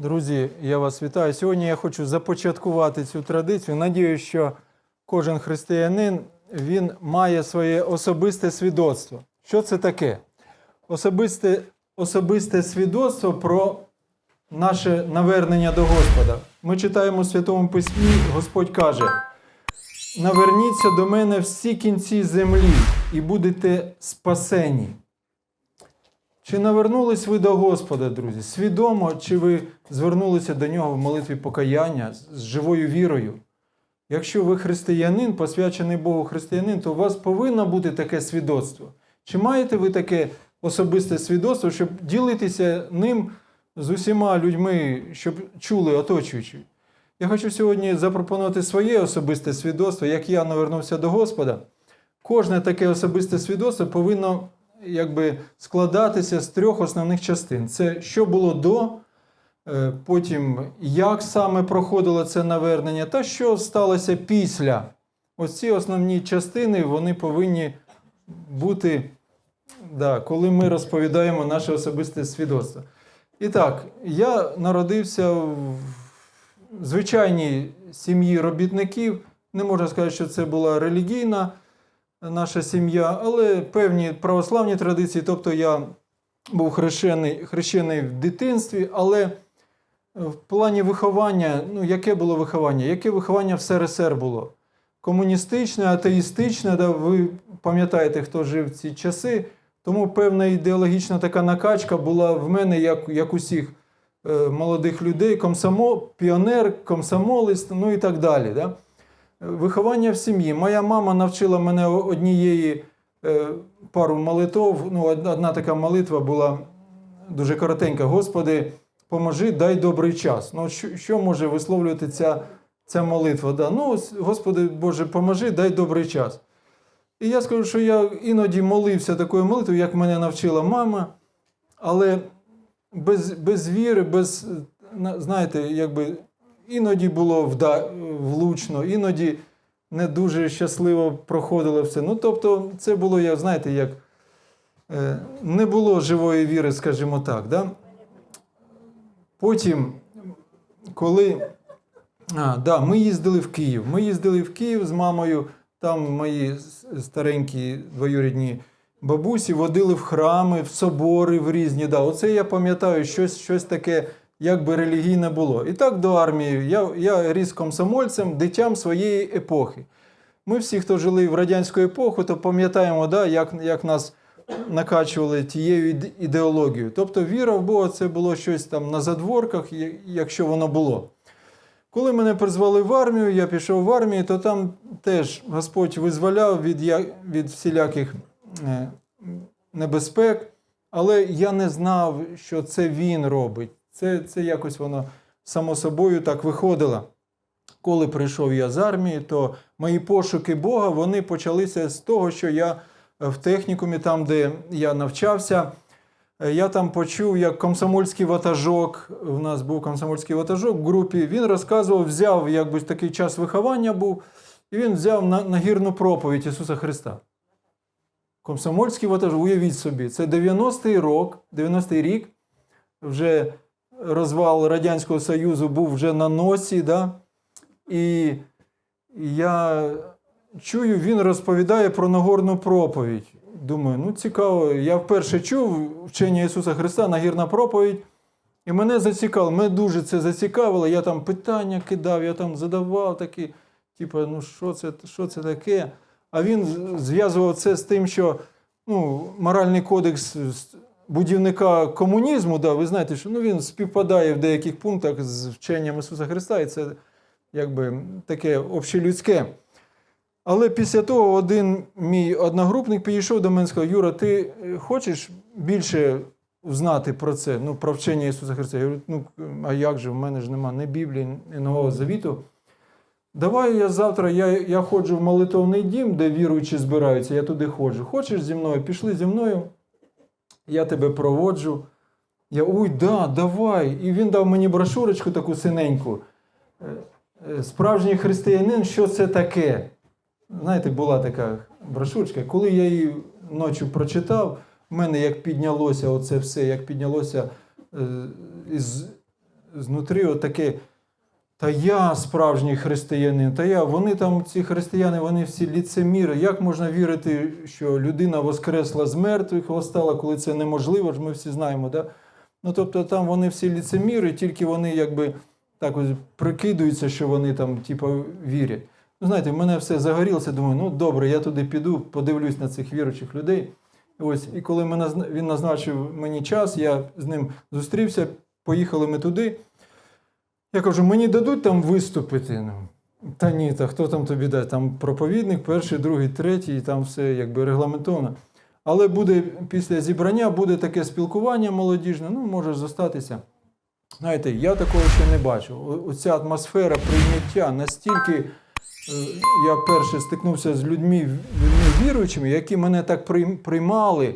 Друзі, я вас вітаю. Сьогодні я хочу започаткувати цю традицію. Надіюсь, що кожен християнин він має своє особисте свідоцтво. Що це таке? Особисте, особисте свідоцтво про наше навернення до Господа. Ми читаємо у Святому Письмі, Господь каже: наверніться до мене всі кінці землі і будете спасені. Чи навернулись ви до Господа, друзі? Свідомо, чи ви звернулися до нього в молитві покаяння з живою вірою? Якщо ви християнин, посвячений Богу християнин, то у вас повинно бути таке свідоцтво. Чи маєте ви таке особисте свідоцтво, щоб ділитися ним з усіма людьми, щоб чули оточуючі? Я хочу сьогодні запропонувати своє особисте свідоцтво, як я навернувся до Господа. Кожне таке особисте свідоцтво повинно якби, складатися з трьох основних частин: це що було до, е, потім як саме проходило це навернення, та що сталося після. Ось ці основні частини вони повинні бути, да, коли ми розповідаємо наше особисте свідоцтво. І так, я народився в звичайній сім'ї робітників. Не можна сказати, що це була релігійна наша сім'я, але певні православні традиції. Тобто я був хрещений, хрещений в дитинстві, але в плані виховання, ну яке було виховання? Яке виховання в СРСР було? Комуністичне, атеїстичне, да, ви пам'ятаєте, хто жив в ці часи, тому певна ідеологічна така накачка була в мене, як, як усіх е, молодих людей, комсомол, піонер, комсомолець, ну і так далі. Да? Виховання в сім'ї. Моя мама навчила мене однієї е, пару молитов. Ну, одна, така молитва була дуже коротенька. Господи, поможи, дай добрий час. Ну, що, що може висловлювати ця, ця молитва? Да? Ну, Господи Боже, поможи, дай добрий час. І я скажу, що я іноді молився такою молитвою, як мене навчила мама, але без, без віри, без, на- знаєте, якби іноді було вда, влучно, іноді не дуже щасливо проходило все. Ну, тобто, це було, як, знаєте, як е, не було живої віри, скажімо так. Да? Потім, коли а, да, ми їздили в Київ. Ми їздили в Київ з мамою, там мої старенькі двоюрідні бабусі водили в храми, в собори, в різні. Да. Оце я пам'ятаю, щось, щось таке, якби релігійне було. І так до армії. Я, я ріс комсомольцем, дитям своєї епохи. Ми всі, хто жили в радянську епоху, то пам'ятаємо, да, як, як нас накачували тією ідеологією. Тобто віра в Бога це було щось там на задворках, якщо воно було. Коли мене призвали в армію, я пішов в армію, то там теж Господь визволяв від, від всіляких е, небезпек, але я не знав, що це він робить. Це, це якось воно само собою так виходило. Коли прийшов я з армії, то мої пошуки Бога вони почалися з того, що я в технікумі, там, де я навчався, е, я там почув, як комсомольський ватажок, у нас був комсомольський ватажок в групі, він розказував, взяв, якби такий час виховання був, і він взяв на, нагірну проповідь Ісуса Христа. Комсомольський ватажок, уявіть собі, це 90-й рок, 90-й рік, вже розвал Радянського Союзу був вже на носі, да? і я чую, він розповідає про Нагорну проповідь. Думаю, ну цікаво, я вперше чув вчення Ісуса Христа, нагірна проповідь. І мене зацікавило, мене дуже це зацікавило. Я там питання кидав, я там задавав такі, типу, ну що це, що це таке? А він зв'язував це з тим, що ну, моральний кодекс будівника комунізму, да, ви знаєте, що ну, він співпадає в деяких пунктах з вченням Ісуса Христа, і це якби таке общелюдське. Але після того один мій одногрупник підійшов до мене і сказав: Юра, ти е, хочеш більше знати про це, ну, про вчення Ісуса Христа? Я говорю, ну а як же, в мене ж нема ні Біблії, ні Нового Завіту. Давай я завтра, я, я ходжу в молитовний дім, де віруючі збираються, я туди ходжу. Хочеш зі мною? Пішли зі мною, я тебе проводжу. Я ой, да, давай. І він дав мені брошурочку таку синеньку. Е, е, Справжній християнин, що це таке? Знаєте, була така брошурочка. Коли я її ночі прочитав, в мене як піднялося оце все, як піднялося е, із знутри отаке. Та я справжній християнин, та я, вони там, ці християни, вони всі ліцеміри. Як можна вірити, що людина воскресла з мертвих, восстала, коли це неможливо, ж ми всі знаємо. Да? Ну, тобто там вони всі ліцеміри, тільки вони якби так ось прикидуються, що вони там, типу, вірять. Ну, знаєте, в мене все загорілося, думаю, ну добре, я туди піду, подивлюсь на цих віруючих людей. Ось, і коли назна- він назначив мені час, я з ним зустрівся, поїхали ми туди. Я кажу, мені дадуть там виступити. Ну, та ні, та хто там тобі дасть? Там проповідник, перший, другий, третій, і там все якби регламентовано. Але буде після зібрання буде таке спілкування молодіжне, ну, можеш зостатися. Знаєте, я такого ще не бачив. Оця атмосфера прийняття настільки. е, Я перше стикнувся з людьми, людьми віруючими, які мене так приймали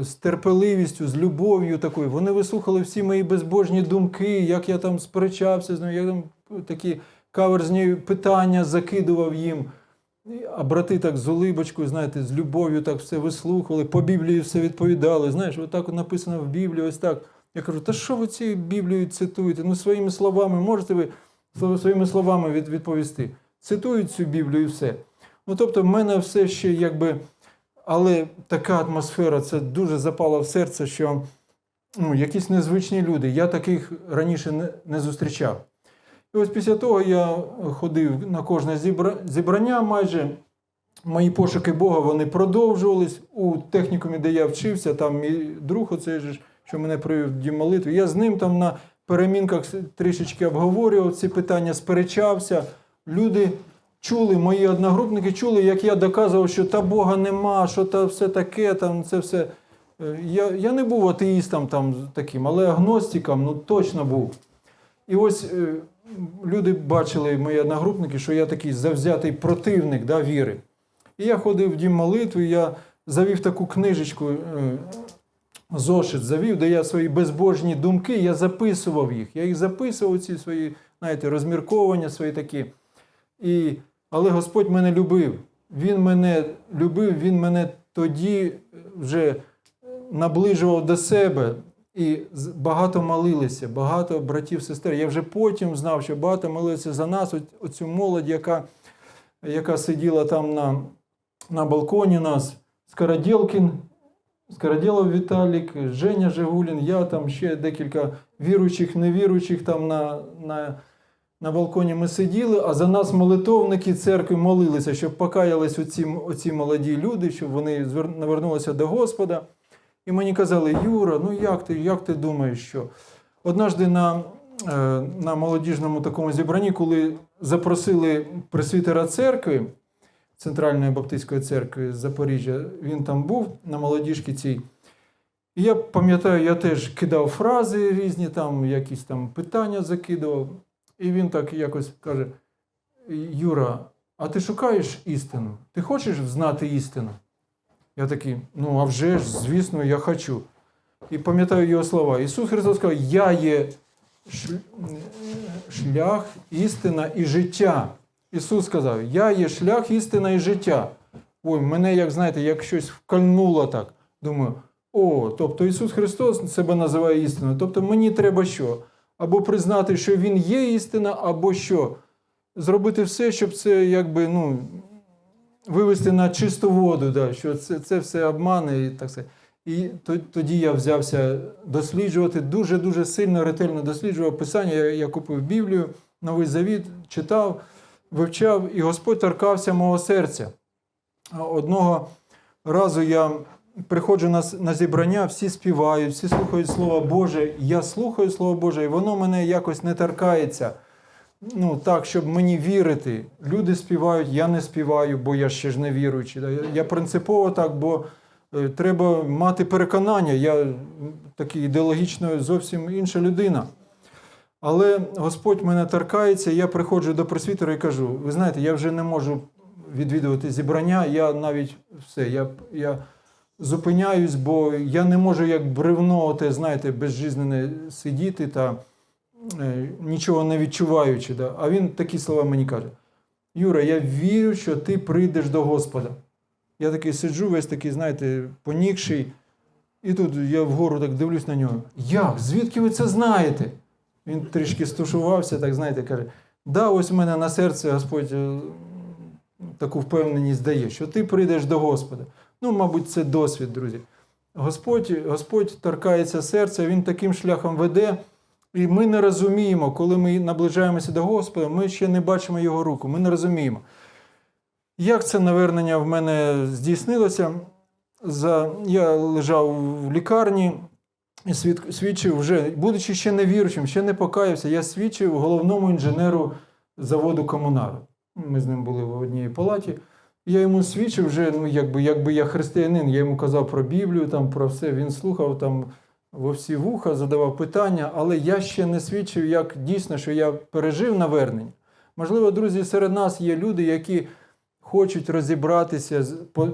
з терпеливістю, з любов'ю такою. Вони вислухали всі мої безбожні думки, як я там сперечався з ними, як там такі каверзні питання закидував їм. А брати так з улибочкою, знаєте, з любов'ю так все вислухали, по Біблії все відповідали. Знаєш, отак от написано в Біблії, ось так. Я кажу, та що ви цією Біблією цитуєте? Ну, своїми словами, можете ви своїми словами від, відповісти? Цитують цю Біблію і все. Ну, тобто, в мене все ще якби. Але така атмосфера, це дуже запало в серце, що ну, якісь незвичні люди. Я таких раніше не, не зустрічав. І ось після того я ходив на кожне зібра- зібрання майже. Мої пошуки Бога вони продовжувались у технікумі, де я вчився. Там мій друг, оцей же, що мене привів в дім молитви. Я з ним там на перемінках трішечки обговорював ці питання, сперечався. Люди чули, мої одногрупники чули, як я доказував, що та Бога нема, що та все таке, там це все. Е, Я, я не був атеїстом там таким, але агностиком ну, точно був. І ось е, люди бачили, мої одногрупники, що я такий завзятий противник да, віри. І я ходив в дім молитви, я завів таку книжечку, е, зошит завів, де я свої безбожні думки, я записував їх. Я їх записував, ці свої, знаєте, розмірковання свої такі. І, але Господь мене любив. Він мене любив, Він мене тоді вже наближував до себе. І багато молилися, багато братів, сестер. Я вже потім знав, що багато молилися за нас, оцю молодь, яка, яка сиділа там на, на балконі нас, Скороділкін, Скороділов Віталік, Женя Жигулін, я там ще декілька віруючих, невіруючих там на, на, на балконі ми сиділи, а за нас молитовники церкви молилися, щоб покаялись оці, оці молоді люди, щоб вони навернулися до Господа. І мені казали, Юра, ну як ти, як ти думаєш, що? Однажды на, е, на молодіжному такому зібранні, коли запросили пресвітера церкви, Центральної Баптистської церкви з Запоріжжя, він там був на молодіжці цій. І я пам'ятаю, я теж кидав фрази різні, там якісь там питання закидував. І він так якось каже: Юра, а ти шукаєш істину? Ти хочеш знати істину? Я такий, ну а вже ж, звісно, я хочу. І пам'ятаю його слова. Ісус Христос сказав, я є шлях, істина і життя. Ісус сказав, я є шлях, істина і життя. Ой, мене, як знаєте, як щось вкольнуло так. Думаю, о, тобто Ісус Христос себе називає істиною. Тобто мені треба що? Або признати, що Він є істина, або що? Зробити все, щоб це якби, ну, вивести на чисту воду, да, що це, це все обмани і так все. І тоді я взявся досліджувати, дуже-дуже сильно, ретельно досліджував Писання. Я, я купив Біблію, Новий Завіт, читав, вивчав, і Господь торкався мого серця. Одного разу я приходжу на, на зібрання, всі співають, всі слухають Слово Боже. Я слухаю Слово Боже, і воно мене якось не торкається ну, так, щоб мені вірити. Люди співають, я не співаю, бо я ще ж не віруючий. Я, принципово так, бо е, треба мати переконання. Я такий ідеологічно зовсім інша людина. Але Господь мене торкається, і я приходжу до просвітера і кажу: ви знаєте, я вже не можу відвідувати зібрання, я навіть все, я, я зупиняюсь, бо я не можу як бревно, те, знаєте, безжизнене сидіти та е, нічого не відчуваючи. Да? А він такі слова мені каже: Юра, я вірю, що ти прийдеш до Господа. Я такий сиджу, весь такий, знаєте, понікший. І тут я вгору так дивлюсь на нього. Як? Звідки ви це знаєте? Він трішки стушувався, так знаєте, каже: да, ось в мене на серці Господь е, таку впевненість дає, що ти прийдеш до Господа. Ну, мабуть, це досвід, друзі. Господь, Господь торкається серця, Він таким шляхом веде. І ми не розуміємо, коли ми наближаємося до Господа, ми ще не бачимо Його руку. Ми не розуміємо. Як це навернення в мене здійснилося? За... Я лежав в лікарні і свід- свідчив вже, будучи ще не віруючим, ще не покаявся, я свідчив головному інженеру заводу Комунару. Ми з ним були в одній палаті. Я йому свідчив вже, ну, якби, якби я християнин, я йому казав про Біблію, там, про все. Він слухав там во всі вуха, задавав питання, але я ще не свідчив, як дійсно, що я пережив навернення. Можливо, друзі, серед нас є люди, які хочуть розібратися,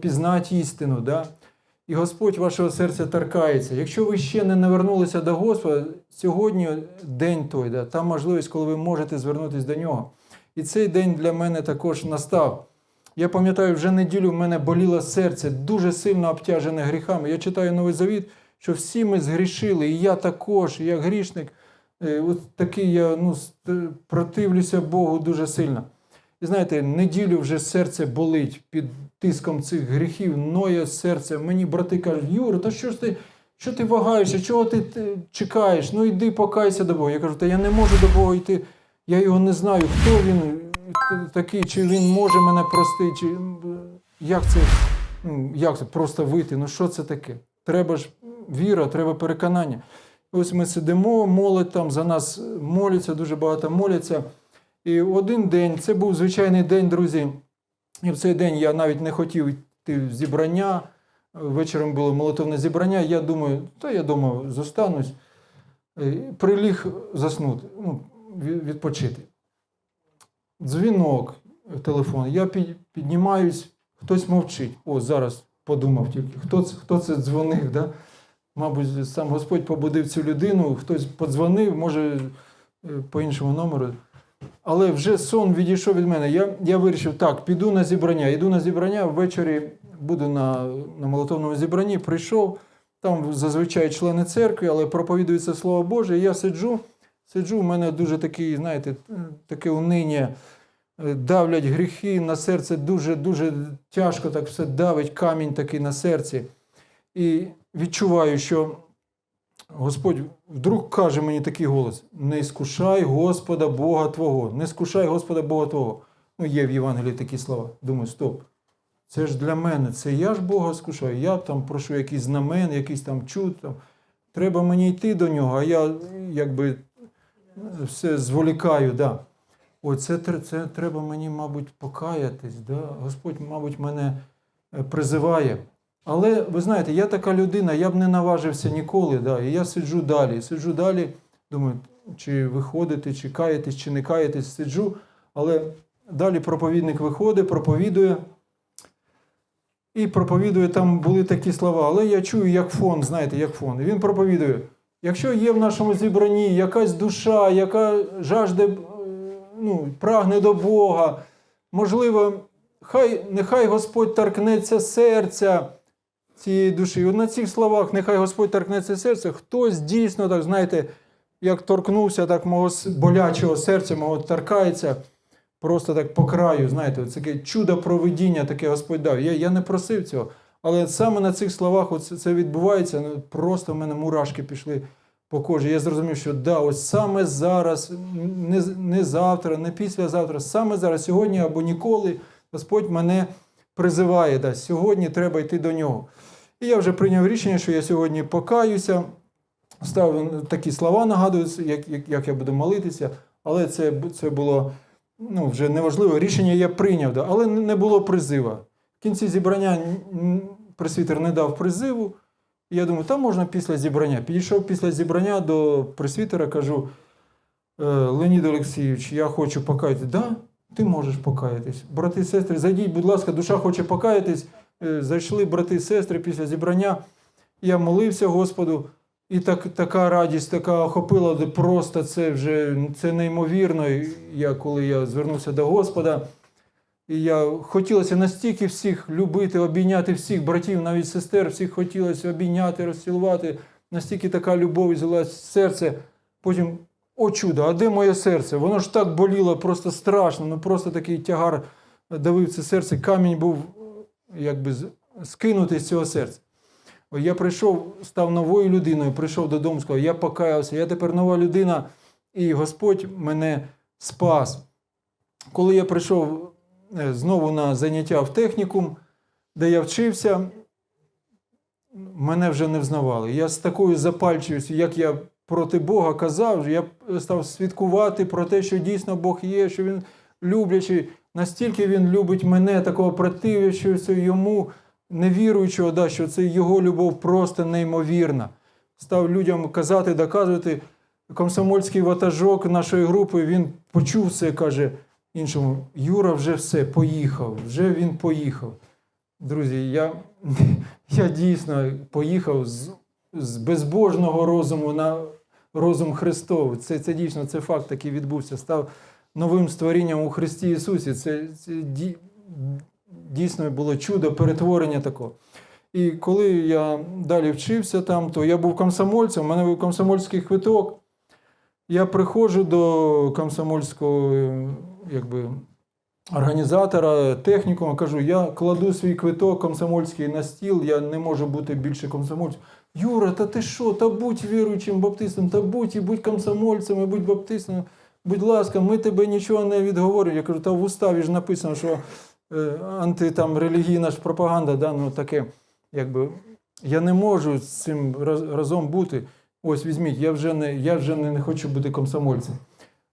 пізнати істину. Да? І Господь вашого серця торкається. Якщо ви ще не навернулися до Господа, сьогодні день той, да, та можливість, коли ви можете звернутися до нього. І цей день для мене також настав. Я пам'ятаю, вже неділю в мене боліло серце, дуже сильно обтяжене гріхами. Я читаю Новий Завіт, що всі ми згрішили, і я також, і як грішник, е, от такий я ну, противлюся Богу дуже сильно. І знаєте, неділю вже серце болить під тиском цих гріхів, ноє серце. Мені брати кажуть, Юра, та що ж ти, що ти вагаєшся, чого ти, чекаєш? Ну йди покайся до Бога. Я кажу, та я не можу до Бога йти. Я його не знаю, хто він такий, чи він може мене простити, чи як це, як це просто вийти? Ну що це таке? Треба ж віра, треба переконання. Ось ми сидимо, молодь там за нас моляться, дуже багато моляться. І один день, це був звичайний день, друзі. І в цей день я навіть не хотів йти в зібрання. Вечором було молитовне зібрання. Я думаю, та я думав, зостанусь. Е, Приліг заснути, ну, відпочити. Дзвінок, телефон. Я піднімаюсь, хтось мовчить. О, зараз подумав тільки, хто це, хто це дзвонив. Да? Мабуть, сам Господь побудив цю людину, хтось подзвонив, може е, по іншому номеру. Але вже сон відійшов від мене. Я, я вирішив, так, піду на зібрання. Йду на зібрання, ввечері буду на, на молотовному зібранні. Прийшов, там зазвичай члени церкви, але проповідується Слово Боже. І я сиджу, сиджу, у мене дуже такий, знаєте, таке униння, е, давлять гріхи на серце, дуже-дуже тяжко так все давить, камінь такий на серці. І відчуваю, що Господь вдруг каже мені такий голос: не іскушай Господа Бога Твого, не скушай Господа Бога Твого. Ну, є в Євангелії такі слова. Думаю, стоп. Це ж для мене, це я ж Бога скушаю. Я там прошу якийсь знамен, якийсь там чуд. Там. Треба мені йти до нього, а я якби все зволікаю. Да. Ой, це, треба мені, мабуть, покаятись. Да? Господь, мабуть, мене е, призиває. Але ви знаєте, я така людина, я б не наважився ніколи. Да? І я сиджу далі. Сиджу далі, думаю, чи виходити, чи каятись, чи не каятись, сиджу. Але далі проповідник виходить, проповідує. І проповідує, там були такі слова, але я чую, як фон, знаєте, як фон. І він проповідує. Якщо є в нашому зібранні якась душа, яка жажде, е, ну, прагне до Бога, можливо, хай, нехай Господь торкнеться серця цієї душі. От на цих словах, нехай Господь торкнеться серця, хтось дійсно, так знаєте, як торкнувся так мого болячого серця, мого торкається, просто так по краю, знаєте, це таке чудо провидіння, таке Господь дав. Я, я не просив цього. Але саме на цих словах оце, це відбувається, ну, просто в мене мурашки пішли по кожі. Я зрозумів, що да, ось саме зараз, не, не завтра, не післязавтра, саме зараз, сьогодні або ніколи, Господь мене призиває. Да, сьогодні треба йти до нього. І я вже прийняв рішення, що я сьогодні покаюся, став такі слова нагадуються, як, як, як я буду молитися, але це, це було ну, вже неважливо. Рішення я прийняв, да, але не було призива. Кінці зібрання пресвітер не дав призиву. Я думаю, там можна після зібрання. Підійшов після зібрання до пресвітера, кажу: «Е, Леонід Олексійович, я хочу покаятися. Да, ти можеш покаятись. Брати і сестри, зайдіть, будь ласка, душа хоче покаятись. Е, Зайшли брати і сестри після зібрання. Я молився Господу, і так, така радість, така охопила, просто це вже це неймовірно. Я, коли я звернувся до Господа, і я хотілося настільки всіх любити, обійняти всіх братів, навіть сестер, всіх хотілося обійняти, розцілувати. Настільки така любов ізлилась в серце. Потім о чудо, а де моє серце? Воно ж так боліло, просто страшно, ну просто такий тягар давив це серце, камінь був якби скинутий з цього серця. Я прийшов, став новою людиною, прийшов додому, сказав, я покаявся, я тепер нова людина, і Господь мене спас. Коли я прийшов знову на заняття в технікум, де я вчився, мене вже не взнавали. Я з такою запальчивістю, як я проти Бога казав, я став свідкувати про те, що дійсно Бог є, що Він люблячий, настільки Він любить мене, такого противлячого йому, невіруючого, да, що це його любов просто неймовірна. Став людям казати, доказувати. Комсомольський ватажок нашої групи, він почув це, каже іншому: Юра вже все, поїхав, вже він поїхав. Друзі, я, я дійсно поїхав з, з безбожного розуму на розум Христовий. Це, це дійсно це факт, який відбувся. Став новим створінням у Христі Ісусі. Це, це ді- дійсно було чудо перетворення такого. І коли я далі вчився там, то я був комсомольцем, у мене був комсомольський квиток. Я приходжу до комсомольського якби, організатора, технікума, кажу, я кладу свій квиток комсомольський на стіл, я не можу бути більше комсомольцем. Юра, та ти що? Та будь віруючим баптистом, та будь і будь комсомольцем, і будь баптистом. Будь ласка, ми тебе нічого не відговорюємо. Я кажу, та в уставі ж написано, що е, анти там релігійна ж пропаганда, да, ну таке, якби я не можу з цим раз- разом бути. Ось візьміть, я вже не, я вже не, не хочу бути комсомольцем.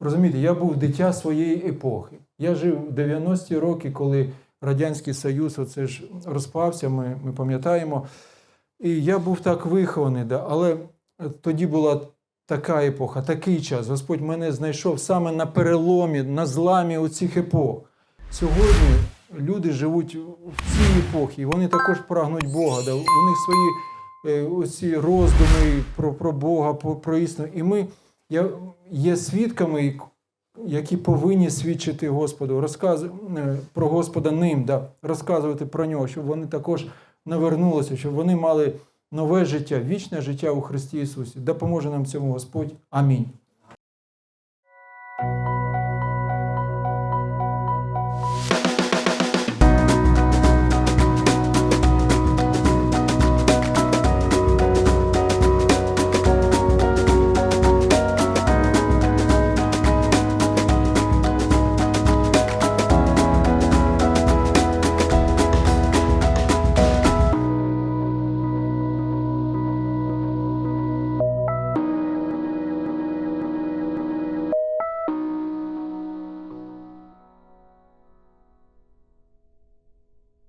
Розумієте, я був дитя своєї епохи. Я жив в 90-ті роки, коли Радянський Союз оце ж розпався, ми, ми пам'ятаємо. І я був так вихований, да, але тоді була така епоха, такий час. Господь мене знайшов саме на переломі, на зламі оцих епох. Сьогодні люди живуть в цій епохі, вони також прагнуть Бога. Да? У них свої е, оці роздуми про, про Бога, про, про істину. І ми є свідками, які повинні свідчити Господу, розказ, е, про Господа ним, да? розказувати про нього, щоб вони також навернулися, щоб вони мали нове життя, вічне життя у Христі Ісусі. Допоможе нам цьому Господь. Амінь.